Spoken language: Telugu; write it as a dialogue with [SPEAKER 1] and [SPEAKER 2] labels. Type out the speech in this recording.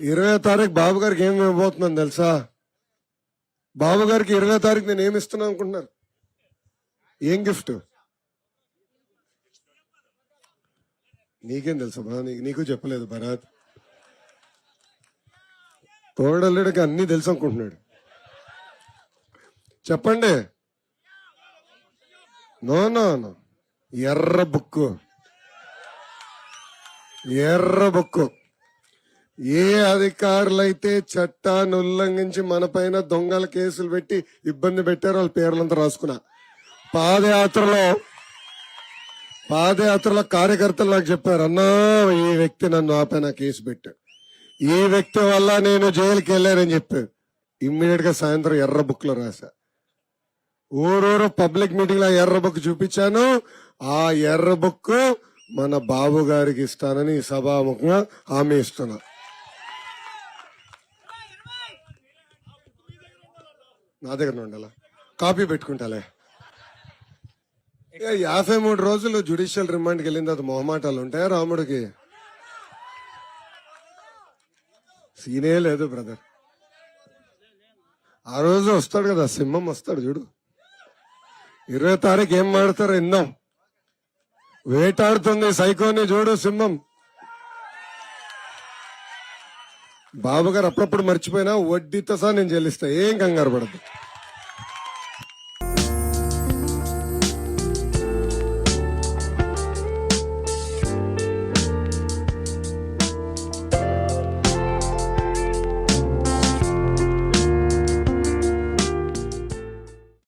[SPEAKER 1] ఇరవై తారీఖు బాబు గారికి ఏం ఇవ్వబోతున్నాను తెలుసా? బాబు గారికి ఇరవై తారీఖు నేను ఏమి ఇస్తున్నాను అనుకుంటున్నారు? ఏం గిఫ్ట్? నీకేం తెలుసా బా నీకు నీకు చెప్పలేదు భరత్. తోడల్లుడికి అన్ని తెలుసు అనుకుంటున్నాడు. చెప్పండి. No no no. ఎర్ర బుక్కు. ఎర్ర బుక్కు. ఏ అధికారులైతే చట్టాన్ని ఉల్లంఘించి మన పైన దొంగల కేసులు పెట్టి ఇబ్బంది పెట్టారో వాళ్ళ పేర్లంతా రాసుకున్నా. పాదయాత్రలో పాదయాత్రలో కార్యకర్తలు నాకు చెప్పారు అన్నా ఈ వ్యక్తి నన్ను ఆపైన కేసు పెట్టాడు. ఈ వ్యక్తి వల్ల నేను జైలుకి వెళ్ళానని చెప్పాడు ఇమ్మీడియట్గా సాయంత్రం ఎర్ర బుక్లో రాశా. ఊరూరు పబ్లిక్ మీటింగ్లో ఎర్ర బుక్ చూపించాను. ఆ ఎర్ర బుక్ మన బాబు గారికి ఇస్తానని సభాముఖంగా హామీ ఇస్తున్నా. నా దగ్గర ఉండాలా? కాపీ పెట్టుకుంటాలే. యాభై మూడు రోజులు జుడిషియల్ రిమాండ్కి వెళ్ళిన తర్వాత మొహమాటాలు ఉంటాయా రాముడికి? సీనే లేదు బ్రదర్ ఆ రోజు వస్తాడు కదా సింహం వస్తాడు చూడు. ఇరవై తారీఖు ఏం మాడతారో ఇందాం వేటాడుతుంది సైకోని చూడు సింహం. బాబు గారు అప్పుడప్పుడు మర్చిపోయినా వడ్డీతో సహా నేను చెల్లిస్తా. ఏం కంగారు పడదు